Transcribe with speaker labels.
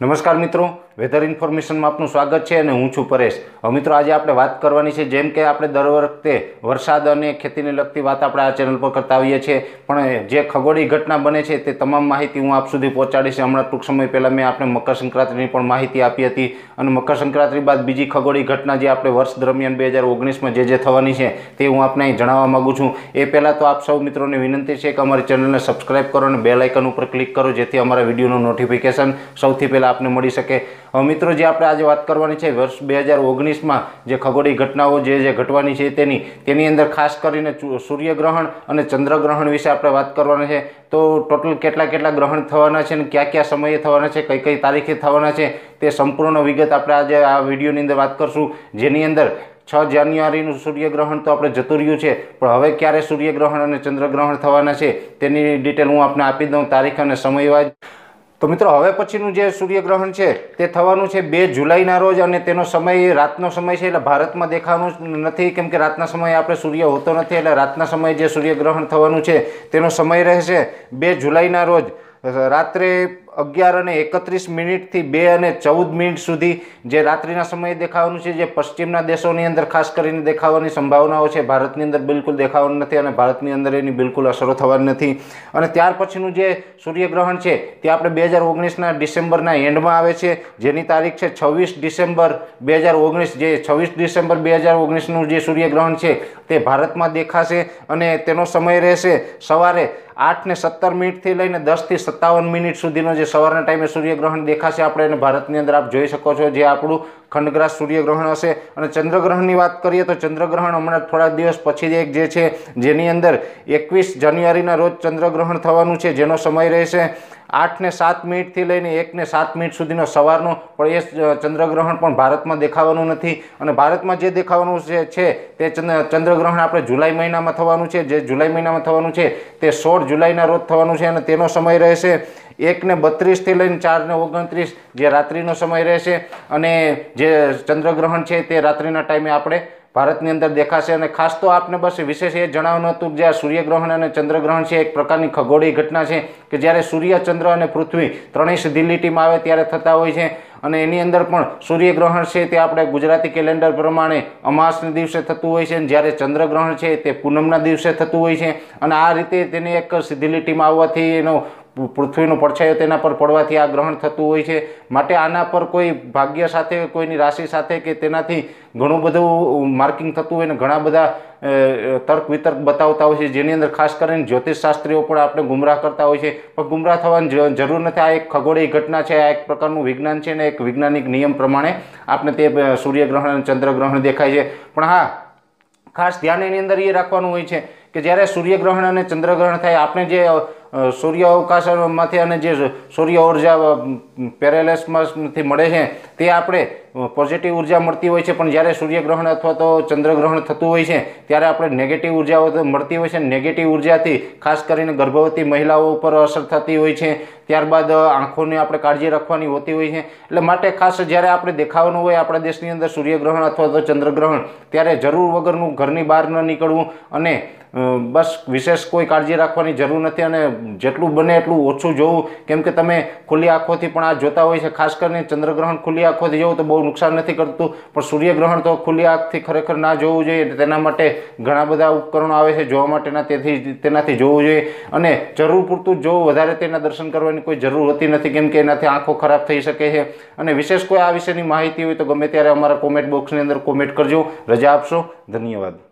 Speaker 1: નમસ્કાર મિત્રો. વેધર ઇન્ફોર્મેશનમાં આપનું સ્વાગત છે અને હું છું પરેશ. મિત્રો, આજે આપણે વાત કરવાની છે, જેમ કે આપણે દર વખતે વરસાદ અને ખેતીને લગતી વાત આપણે આ ચેનલ પર કરતા આવીએ છીએ. પણ જે ખગોળી ઘટના બને છે, તે તમામ માહિતી હું આપ સુધી પહોંચાડીશ. હમણાં ટૂંક સમય પહેલાં મેં આપણે મકર સંક્રાંતિની પણ માહિતી આપી હતી. અને મકર સંક્રાંતિ બાદ બીજી ખગોળી ઘટના જે આપણે વર્ષ દરમિયાન બે હજાર ઓગણીસમાં જે જે થવાની છે, તે હું આપને અહીં જણાવવા માગું છું. એ પહેલાં તો આપ સૌ મિત્રોને વિનંતી છે કે અમારી ચેનલને સબસ્ક્રાઇબ કરો અને બેલ આઇકન ઉપર ક્લિક કરો, જેથી અમારા વિડીયોનું નોટિફિકેશન સૌથી પહેલાં આપને મળી શકે. મિત્રો જે આપણે આજે વાત કરવાની છે, વર્ષ બે હજાર ઓગણીસમાં જે ખગોળી ઘટનાઓ જે જે ઘટવાની છે તેની તેની અંદર ખાસ કરીને સૂર્યગ્રહણ અને ચંદ્રગ્રહણ વિશે આપણે વાત કરવાની છે. તો ટોટલ કેટલા કેટલા ગ્રહણ થવાના છે અને કયા કયા સમયે થવાના છે, કઈ કઈ તારીખે થવાના છે, તે સંપૂર્ણ વિગત આપણે આજે આ વિડીયોની અંદર વાત કરશું. જેની અંદર છ જાન્યુઆરીનું સૂર્યગ્રહણ તો આપણે જતું રહ્યું છે, પણ હવે ક્યારે સૂર્યગ્રહણ અને ચંદ્રગ્રહણ થવાના છે તેની ડિટેલ હું આપને આપી દઉં, તારીખ અને સમયવાજ. તો મિત્રો, હવે પછીનું જે સૂર્યગ્રહણ છે, તે થવાનું છે બે જુલાઈના રોજ અને તેનો સમય રાતનો સમય છે એટલે ભારતમાં દેખાવાનું નથી, કેમ કે રાતના સમયે આપણે સૂર્ય હોતો નથી એટલે રાતના સમયે જે સૂર્યગ્રહણ થવાનું છે, તેનો સમય રહેશે બે જુલાઈના રોજ. રાત્રે અગિયાર અને એકત્રીસ મિનિટથી બે અને ચૌદ મિનિટ સુધી જે રાત્રિના સમયે દેખાવાનું છે, જે પશ્ચિમના દેશોની અંદર ખાસ કરીને દેખાવાની સંભાવનાઓ છે, ભારતની અંદર બિલકુલ દેખાવાનું નથી અને ભારતની અંદર એની બિલકુલ અસરો થવાની નથી. અને ત્યાર પછીનું જે સૂર્યગ્રહણ છે, તે આપણે બે હજાર ઓગણીસના ડિસેમ્બરના એન્ડમાં આવે છે, જેની તારીખ છે છવ્વીસ ડિસેમ્બર બે હજાર ઓગણીસ. જે છવ્વીસ ડિસેમ્બર બે હજાર ઓગણીસનું જે સૂર્યગ્રહણ છે, તે ભારતમાં દેખાશે અને તેનો સમય રહેશે સવારે આઠને સત્તર મિનિટથી લઈને દસથી સત્તાવન મિનિટ સુધીનો જે સવારના ટાઈમે સૂર્યગ્રહણ દેખાશે. આપણે એને ભારતની અંદર આપ જોઈ શકો છો જે આપણું ખંડગ્રાસ સૂર્યગ્રહણ હશે. અને ચંદ્રગ્રહણની વાત કરીએ તો ચંદ્રગ્રહણ હમણાં થોડા દિવસ પછી એક જે છે, જેની અંદર એકવીસ જાન્યુઆરીના રોજ ચંદ્રગ્રહણ થવાનું છે, જેનો સમય રહેશે આઠ ને સાત મિનિટથી લઈને એક ને સાત મિનિટ સુધીનો સવારનો. પણ એ ચંદ્રગ્રહણ પણ ભારતમાં દેખાવાનું નથી. અને ભારતમાં જે દેખાવાનું છે તે ચંદ્ર ચંદ્રગ્રહણ આપણે જુલાઈ મહિનામાં થવાનું છે. જે જુલાઈ મહિનામાં થવાનું છે, તે સોળ જુલાઈના રોજ થવાનું છે અને તેનો સમય રહેશે. એક ને બત્રીસથી લઈને ચારને ઓગણત્રીસ જે રાત્રિનો સમય રહેશે અને જે ચંદ્રગ્રહણ છે તે રાત્રિના ટાઈમે આપણે ભારતની અંદર દેખાશે અને ખાસ તો આપને બસ વિશેષ એ જણાવવાનું હતું કે જે આ સૂર્યગ્રહણ અને ચંદ્રગ્રહણ છે, એક પ્રકારની ખગોળી ઘટના છે કે જ્યારે સૂર્ય, ચંદ્ર અને પૃથ્વી ત્રણેય સીધી લીટીમાં આવે ત્યારે થતા હોય છે અને એની અંદર પણ સૂર્યગ્રહણ છે તે આપણે ગુજરાતી કેલેન્ડર પ્રમાણે અમાસના દિવસે થતું હોય છે અને જ્યારે ચંદ્રગ્રહણ છે તે પૂનમના દિવસે થતું હોય છે અને આ રીતે તેને એક સીધી લીટીમાં આવવાથી એનો પૃથ્વીનો પડછાયો તેના પર પડવાથી આ ગ્રહણ થતું હોય છે. માટે આના પર કોઈ ભાગ્ય સાથે, કોઈની રાશિ સાથે કે તેનાથી ઘણું બધું માર્કિંગ થતું હોય ને ઘણા બધા તર્ક વિતર્ક બતાવતા હોય છે. જેની અંદર ખાસ કરીને જ્યોતિષશાસ્ત્રીઓ પણ આપણે ગુમરાહ કરતા હોય છે. પણ ગુમરાહ થવાની જરૂર નથી. આ એક ખગોળી ઘટના છે. આ એક પ્રકારનું વિજ્ઞાન છે ને એક વૈજ્ઞાનિક નિયમ પ્રમાણે આપણે તે સૂર્યગ્રહણ અને ચંદ્રગ્રહણ દેખાય છે. પણ હા, ખાસ ધ્યાન એની અંદર એ રાખવાનું હોય છે કે જ્યારે સૂર્યગ્રહણ અને ચંદ્રગ્રહણ થાય, આપણે જે સૂર્ય અવકાશમાંથી અને જે સૂર્ય ઊર્જા પેરેલેસમાંથી મળે છે, તે આપણે પોઝિટિવ ઊર્જા મળતી હોય છે, પણ જ્યારે સૂર્યગ્રહણ અથવા તો ચંદ્રગ્રહણ થતું હોય છે, ત્યારે આપણે નેગેટિવ ઉર્જાઓ તો મળતી હોય છે. નેગેટિવ ઉર્જાથી ખાસ કરીને ગર્ભવતી મહિલાઓ ઉપર અસર થતી હોય છે. ત્યારબાદ આંખોની આપણે કાળજી રાખવાની હોતી હોય છે. એટલે માટે ખાસ જ્યારે આપણે દેખાવાનું હોય આપણા દેશની અંદર સૂર્યગ્રહણ અથવા તો ચંદ્રગ્રહણ, ત્યારે જરૂર વગરનું ઘરની બહાર ન નીકળવું અને બસ વિશેષ કોઈ કાળજી રાખવાની જરૂર નથી અને જેટલું બને એટલું ઓછું જોવું. કેમ કે તમે ખુલ્લી આંખોથી પણ આ જોતા હોય છે. ખાસ કરીને ચંદ્રગ્રહણ ખુલ્લી આંખોથી જોવું તો બહુ નુકસાન નથી કરતું. પણ સૂર્યગ્રહણ તો ખુલ્લી આંખથી ખરેખર ના જોવું જોઈએ. તેના માટે ઘણા બધા ઉપકરણો આવે છે જોવા માટેના. તેથી તેનાથી જોવું જોઈએ. અને જરૂર પૂરતું જોવું વધારે તેના દર્શન કરવાની કોઈ જરૂર હોતી નથી, કેમ કે એનાથી આંખો ખરાબ થઈ શકે છે. અને વિશેષ કોઈ આ વિશેની માહિતી હોય તો ગમે ત્યારે અમારા કોમેન્ટ બોક્સની અંદર કોમેન્ટ કરજો. રજા આપશો. ધન્યવાદ.